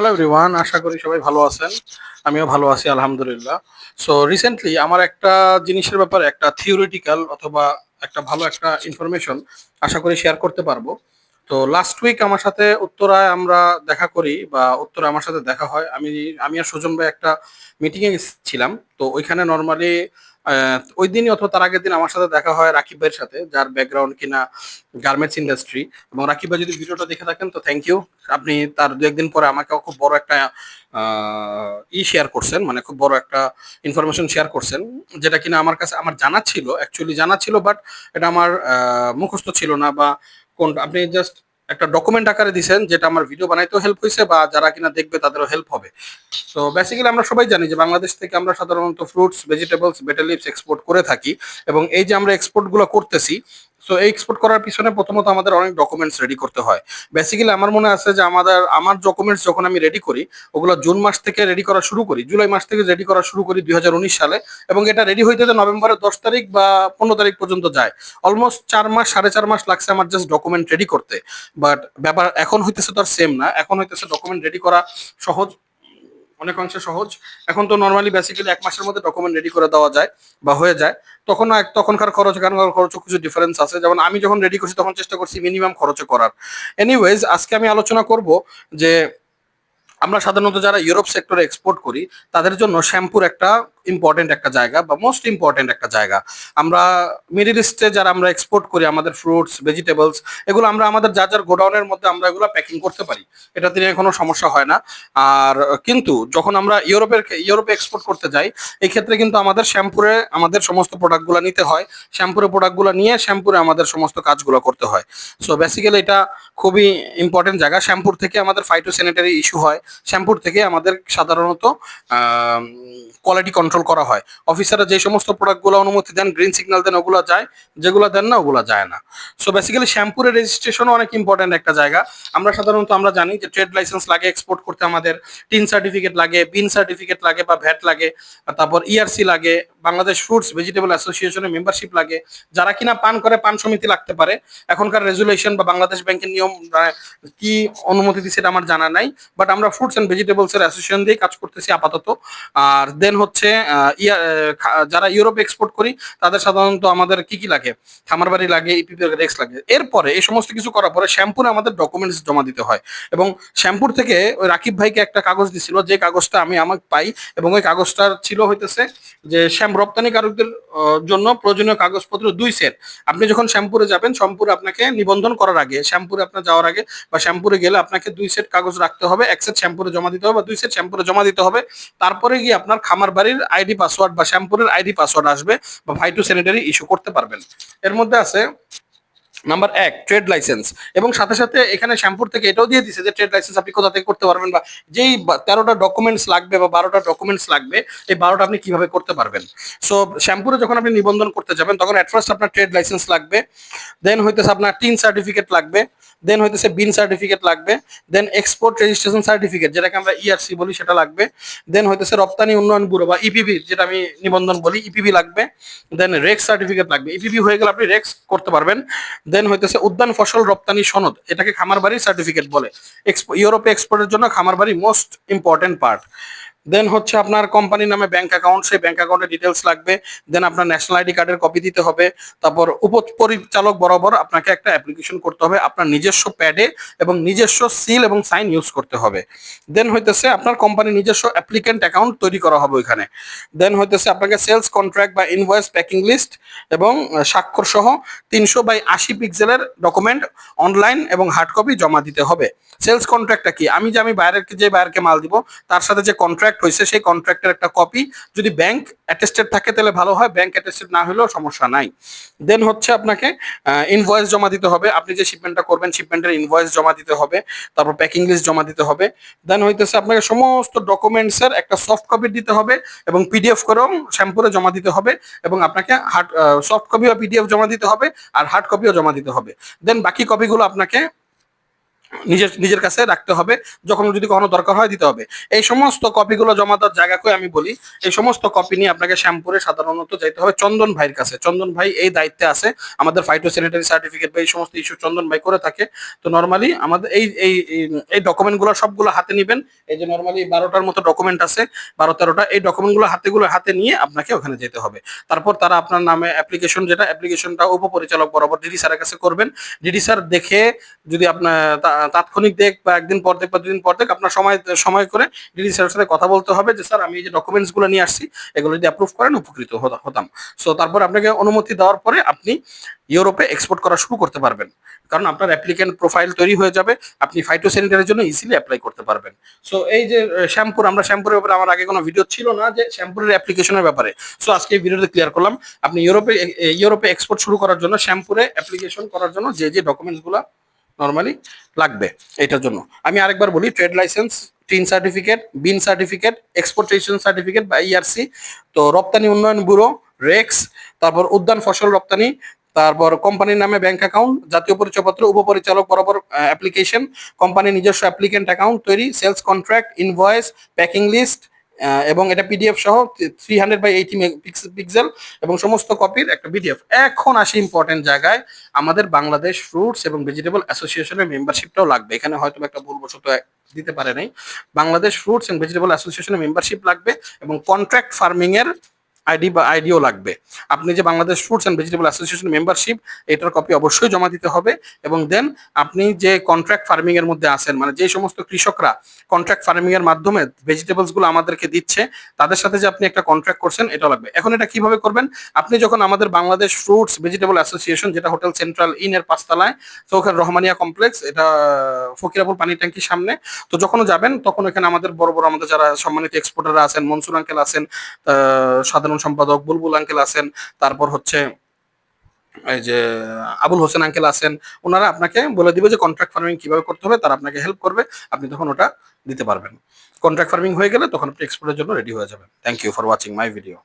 Hello everyone আশা করি সবাই ভালো আছেন। আমিও ভালো আছি, আলহামদুলিল্লাহ। সো রিসেন্টলি আমার একটা জিনিসের ব্যাপারে একটা থিওরিটিক্যাল অথবা একটা ভালো একটা ইনফরমেশন আশা করি শেয়ার করতে পারব। তো লাস্ট উইক আমার সাথে উত্তরায় আমরা দেখা করি বা উত্তরা আমার সাথে দেখা হয়। আমি আমি আর সুজন ভাই একটা মিটিংয়ে ছিলাম তো, ওইখানে নর্মালি ওই দিনই অথবা তার আগের দিন আমার সাথে দেখা হয় রাকিব ভাইয়ের সাথে, যার ব্যাকগ্রাউন্ড কিনা গার্মেন্টস ইন্ডাস্ট্রি এবং রাকিব ভাই যদি ভিডিওটা দেখে থাকেন, তো থ্যাংক ইউ আপনি তার দু একদিন পরে আমাকে খুব বড় একটা ই শেয়ার করছেন মানে খুব বড় একটা ইনফরমেশন শেয়ার করছেন, যেটা কিনা আমার কাছে, আমার জানা ছিল অ্যাকচুয়ালি জানা ছিল বাট এটা আমার মুখস্থ ছিল না বা কোন আপনি জাস্ট একটা ডকুমেন্ট আকারে দিছেন, যেটা আমার ভিডিও বানাইতেও হেল্প হয়েছে বা যারা কিনা দেখবে তাদেরও হেল্প হবে। তো বেসিক্যালি আমরা সবাই জানি যে বাংলাদেশ থেকে আমরা সাধারণত ফ্রুটস ভেজিটেবলস বেটেলিপস এক্সপোর্ট করে থাকি এবং এই যে আমরা এক্সপোর্টগুলো করতেছি এই এক্সপোর্ট করার পিছনে প্রথমত আমাদের অনেক ডকুমেন্টস রেডি করতে হয়। বেসিক্যালি আমার মনে আছে যে আমাদের, আমার ডকুমেন্টস যখন আমি রেডি করি, ওগুলো জুন মাস থেকে রেডি করা শুরু করি, জুলাই মাস থেকে রেডি করা শুরু করি দুই সালে, এবং এটা রেডি হইতে নভেম্বরের দশ তারিখ বা পনেরো তারিখ পর্যন্ত যায়। অলমোস্ট চার মাস, সাড়ে চার মাস লাগছে আমার জাস্ট ডকুমেন্ট রেডি করতে। বাট ব্যাপার এখন হইতেছে তো আর সেম না, এখন হইতেছে ডকুমেন্ট রেডি করা সহজ অনেক অংশে সহজ। এখন তো নর্মালি বেসিক্যালি এক মাসের মধ্যে ডকুমেন্ট রেডি করে দেওয়া যায় বা হয়ে যায়। তখন তখনকার খরচ, এখানকার খরচ কিছু ডিফারেন্স আছে। যেমন আমি যখন রেডি করছি, তখন চেষ্টা করছি মিনিমাম খরচে করার। এনিওয়েজ আজকে আমি আলোচনা করব যে আমরা সাধারণত যারা ইউরোপ সেক্টরে এক্সপোর্ট করি, তাদের জন্য শ্যাম্পুর একটা ইম্পর্টেন্ট একটা জায়গা বা মোস্ট ইম্পর্টেন্ট একটা জায়গা। আমরা মিডিল ইস্টে যারা আমরা এক্সপোর্ট করি, আমাদের ফ্রুটস ভেজিটেবলস এগুলো আমরা আমাদের যা যার গোডাউনের মধ্যে আমরা এগুলো প্যাকিং করতে পারি। এটাতে নিয়ে কোনো সমস্যা হয় না। আর কিন্তু যখন আমরা ইউরোপের ইউরোপে এক্সপোর্ট করতে যাই এই ক্ষেত্রে কিন্তু আমাদের শ্যাম্পুরে আমাদের সমস্ত প্রোডাক্টগুলো নিতে হয়। শ্যাম্পুরে প্রোডাক্টগুলো নিয়ে শ্যাম্পুরে আমাদের সমস্ত কাজগুলো করতে হয়। সো বেসিক্যালি এটা খুবই ইম্পর্টেন্ট জায়গা। শ্যাম্পুর থেকে আমাদের ফাইটো স্যানিটারি ইস্যু হয়। শ্যাম্পুর থেকে আমাদের সাধারণত কোয়ালিটি কন্ট্রোল করা হয়। অফিসাররা যে সমস্ত প্রোডাক্টগুলো অনুমতি দেন গ্রিন সিগন্যাল দেন, ওগুলো যায়। যেগুলো দেন না, ওগুলো যায় না। সো বেসিক্যালি শ্যাম্পুরের রেজিস্ট্রেশনও অনেক ইম্পর্টেন্ট একটা জায়গা। আমরা সাধারণত, আমরা জানি যে ট্রেড লাইসেন্স লাগে এক্সপোর্ট করতে আমাদের টিন সার্টিফিকেট লাগে বিন সার্টিফিকেট লাগে বা ভ্যাট লাগে, তারপর ইআরসি লাগে বাংলাদেশ ফ্রুটস ভেজিটেবল অ্যাসোসিয়েশনের মেম্বারশিপ লাগে। যারা কিনা পান করে, পান সমিতি লাগতে পারে। এখনকার রেজুলেশন বা বাংলাদেশ ব্যাংকের নিয়ম কি অনুমতি দিচ্ছে আমার জানা নাই। বাট আমরা ফ্রুটস অ্যান্ড ভেজিটেবলস এর অ্যাসোসিয়েশন দিয়ে কাজ করতেছি আপাতত। আর দেন হচ্ছে যারা ইউরোপ এক্সপোর্ট করি, তাদের সাধারণত আমাদের কি কি লাগে? খামার বাড়ি লাগে ইপিপি রেক্স লাগে। এরপরে এই সমস্ত কিছু করার পরে শ্যাম্পুরে আমাদের ডকুমেন্টস জমা দিতে হয়। এবং শ্যাম্পুর থেকে ওই রাকিব ভাইকে একটা কাগজ দিছিল, যে কাগজটা আমি আমাকে পাই এবং ওই কাগজটা ছিল হইতেছে যে শ্যাম্পু রপ্তানিকারকদের আহ, জন্য প্রয়োজনীয় কাগজপত্র দুই সেট। আপনি যখন শ্যাম্পুরে যাবেন শ্যাম্পুরে আপনাকে নিবন্ধন করার আগে শ্যাম্পুরে আপনার যাওয়ার আগে বা শ্যাম্পুরে গেলে আপনাকে দুই সেট কাগজ রাখতে হবে। এক সেট শ্যাম্পুরে জমা দিতে হবে বা দুই সেট শ্যাম্পুরে জমা দিতে হবে। তারপরে গিয়ে আপনার খামার বাড়ির আইডি পাসওয়ার্ড বা শ্যাম্পুরের আইডি পাসওয়ার্ড আসবে বা ভাইটু স্যানিটারি ইস্যু করতে পারবেন। এর মধ্যে আছে নাম্বার এক ট্রেড লাইসেন্স এবং সাথে সাথে এখানে শ্যাম্পুর থেকে এটাও দিয়ে দিছে যে ট্রেড লাইসেন্স আপনি কোথা থেকে করতে পারবেন বা যেই তেরোটা ডকুমেন্টস লাগবে বা বারোটা ডকুমেন্টস লাগবে, এই বারোটা আপনি কীভাবে করতে পারবেন? সো শ্যাম্পুরে যখন আপনি নিবন্ধন করতে যাবেন, তখন অ্যাট ফার্স্ট আপনার ট্রেড লাইসেন্স লাগবে দেন হইতেছে আপনার টিন সার্টিফিকেট লাগবে দেন হইতেছে বিন সার্টিফিকেট লাগবে দেন এক্সপোর্ট রেজিস্ট্রেশন সার্টিফিকেট যেটাকে আমরা ইআরসি বলি, সেটা লাগবে দেন হইতেছে রপ্তানি উন্নয়ন ব্যুরো বা ইপিবি যেটা আমি নিবন্ধন বলি ইপিবি লাগবে দেন রেক্স সার্টিফিকেট লাগবে। ইপিবি হয়ে গেলে আপনি রেক্স করতে পারবেন। দেন হইতেছে উদ্যান ফসল রপ্তানি সনদ, এটাকে খামার বাড়ির সার্টিফিকেট বলে ইউরোপে এক্সপোর্টের জন্য খামার বাড়ি মোস্ট ইম্পর্টেন্ট পার্ট দেন হচ্ছে আপনার কোম্পানির নামে ব্যাংক অ্যাকাউন্ট সেই ব্যাংক অ্যাকাউন্টের ডিটেলস লাগবে। দেন আপনার ন্যাশনাল আইডি কার্ডের কপি দিতে হবে। তারপর উপপরিচালক বরাবর আপনাকে একটা অ্যাপ্লিকেশন করতে হবে আপনার নিজস্ব প্যাডে এবং নিজস্ব সিল এবং সাইন ইউজ করতে হবে। দেন হইতেছে আপনার কোম্পানির নিজস্ব অ্যাপ্লিকেন্ট অ্যাকাউন্ট তৈরি করা হবে ওইখানে। দেন হইতেছে আপনাকে সেলস কন্ট্রাক্ট বা ইনভয়েস প্যাকিং লিস্ট এবং স্বাক্ষর সহ তিনশো বাই আশি পিক্সেলের ডকুমেন্ট অনলাইন এবং হার্ড কপি জমা দিতে হবে। সেলস কন্ট্রাক্টটা কি? আমি যে আমি বাইরের যে বাইরকে মাল দিব, তার সাথে যে কন্ট্রাক্ট হয়েছে সেই কন্ট্রাক্টের একটা কপি যদি ব্যাংক অ্যাটেস্টেড থাকে তাহলে ভালো হয় ব্যাংক অ্যাটেস্টেড না হলেও সমস্যা নাই। দেন হচ্ছে আপনাকে ইনভয়েস জমা দিতে হবে। আপনি যে শিপমেন্টটা করবেন শিপমেন্টের ইনভয়েস জমা দিতে হবে, তারপর প্যাকিং লিস্ট জমা দিতে হবে। দেন হইতেছে আপনাকে সমস্ত ডকুমেন্টসের একটা সফট কপি দিতে হবে এবং পিডিএফ করেও শ্যাম্পুরে জমা দিতে হবে এবং আপনাকে হার্ড সফট কপি বা পিডিএফ জমা দিতে হবে আর হার্ড কপিও জমা দিতে হবে। দেন বাকি কপিগুলো আপনাকে নিজের নিজের কাছে রাখতে হবে। যখন যদি কখনো দরকার হয় দিতে হবে। এই সমস্ত কপিগুলো জমা দেওয়ার জায়গাকে আমি বলি? এই সমস্ত কপি নিয়ে আপনাকে শ্যামপুরে সাধারণত যাইতে হবে চন্দন ভাইয়ের কাছে। চন্দন ভাই এই দায়িত্বে আছে। আমাদের ফাইটো স্যানিটারি সার্টিফিকেট বা এই সমস্ত ইস্যু চন্দন ভাই করে থাকে। তো নর্মালি আমাদের এই এই, এই- ডকুমেন্টগুলো সবগুলো হাতে নেবেন। এই যে নর্মালি বারোটার মতো ডকুমেন্ট আছে বারো তেরোটা এই ডকুমেন্টগুলো হাতেগুলো হাতে নিয়ে আপনাকে ওখানে যেতে হবে। তারপর তারা আপনার নামে অ্যাপ্লিকেশন যেটা অ্যাপ্লিকেশনটা উপপরিচালক বরাবর ডিডি স্যারের কাছে করবেন। ডিডি স্যার দেখে যদি আপনার তাৎক্ষণিক দেখ বা একদিন পর দেখ বা দুদিন পর দেখ আপনার সময় সময় করে ডিডি স্যারের সাথে কথা বলতে হবে যে, স্যার, আমি এই যে ডকুমেন্টসগুলো নিয়ে আসছি, এগুলো যদি অ্যাপ্রুভ করেন, উপকৃত হতাম। সো তারপর আপনাকে অনুমতি দেওয়ার পরে আপনি ইউরোপে এক্সপোর্ট করা শুরু করতে পারবেন। কারণ আপনার অ্যাপ্লিকেন্ট প্রোফাইল তৈরি হয়ে যাবে, আপনি ফাইটোস্যানিটারির জন্য ইজিলি অ্যাপ্লাই করতে পারবেন। সো এই যে শ্যাম্পুর, আমরা শ্যাম্পুরের ব্যাপারে আমার আগে কোনো ভিডিও ছিল না যে, শ্যাম্পুরের অ্যাপ্লিকেশনের ব্যাপারে। সো আজকে এই ভিডিওতে ক্লিয়ার করলাম। আপনি ইউরোপে ইউরোপে এক্সপোর্ট শুরু করার জন্য, শ্যাম্পুরে অ্যাপ্লিকেশন করার জন্য যে যে ডকুমেন্টসগুলো নর্মালি লাগবে এটার জন্য। আমি আরেকবার বলি trade licence TIN certificate BIN certificate exportation certificate বা ইআরসি তো রপ্তানি উন্নয়ন ব্যুরো, রেক্স, তারপর উদ্যান ফসল রপ্তানি, তারপর কোম্পানির নামে ব্যাংক অ্যাকাউন্ট জাতীয় পরিচয়পত্র, উপপরিচালক বরাবর অ্যাপ্লিকেশন কোম্পানির নিজস্ব অ্যাপ্লিকেন্ট অ্যাকাউন্ট তৈরি sales contract invoice packing list এবং এটা পিডিএফ সহ three hundred by eighty pixel এবং সমস্ত কপির একটা পিডিএফ এখন আসি ইম্পর্টেন্ট জায়গায়। আমাদের বাংলাদেশ ফ্রুটস এবং ভেজিটেবল অ্যাসোসিয়েশনের মেম্বারশিপটাও লাগবে। এখানে হয়তো একটা ভুলবশত দিতে পারে নাই। বাংলাদেশ ফ্রুটস এন্ড ভেজিটেবল অ্যাসোসিয়েশনের মেম্বারশিপ লাগবে এবং কন্ট্রাক্ট ফার্মিং এর আইডি বা আইডিও লাগবে। আপনি যে Bangladesh fruits and vegetable association membership এটার কপি অবশ্যই জমা দিতে হবে এবং দেন আপনি যে কন্ট্রাক্ট ফার্মিং এর মধ্যে আছেন মানে যে সমস্ত কৃষকরা কন্ট্রাক্ট ফার্মিং এর মাধ্যমে ভেজিটেবলসগুলো আমাদেরকে দিচ্ছে তাদের সাথে যে আপনি একটা কন্ট্রাক্ট করছেন এটা লাগবে। এখন এটা কীভাবে করবেন? আপনি যখন আমাদের বাংলাদেশ ফ্রুটস ভেজিটেবল অ্যাসোসিয়েশন যেটা হোটেল সেন্ট্রাল ইন এর পাঁচতলায় তো ওখানে রহমানিয়া কমপ্লেক্স এটা ফকিরাপুর পানি ট্যাঙ্কির সামনে তো যখন যাবেন তখন এখানে আমাদের বড় বড় আমাদের যারা সম্মানিত এক্সপোর্টাররা আছেন মনসুর আঙ্কেল আছেন আহ, সাধারণ সম্পাদক বুলবুল আঙ্কেল আছেন, তারপর হচ্ছে এই যে আবুল হোসেন আঙ্কেল আছেন, ওনারা আপনাকে বলে দিবে যে কন্ট্রাক্ট ফার্মিং কীভাবে করতে হবে, তারা আপনাকে হেল্প করবে, আপনি তখন ওটা দিতে পারবেন। কন্ট্রাক্ট ফার্মিং হয়ে গেলে তখন আপনি এক্সপোর্টের জন্য রেডি হয়ে যাবেন। Thank you for watching my video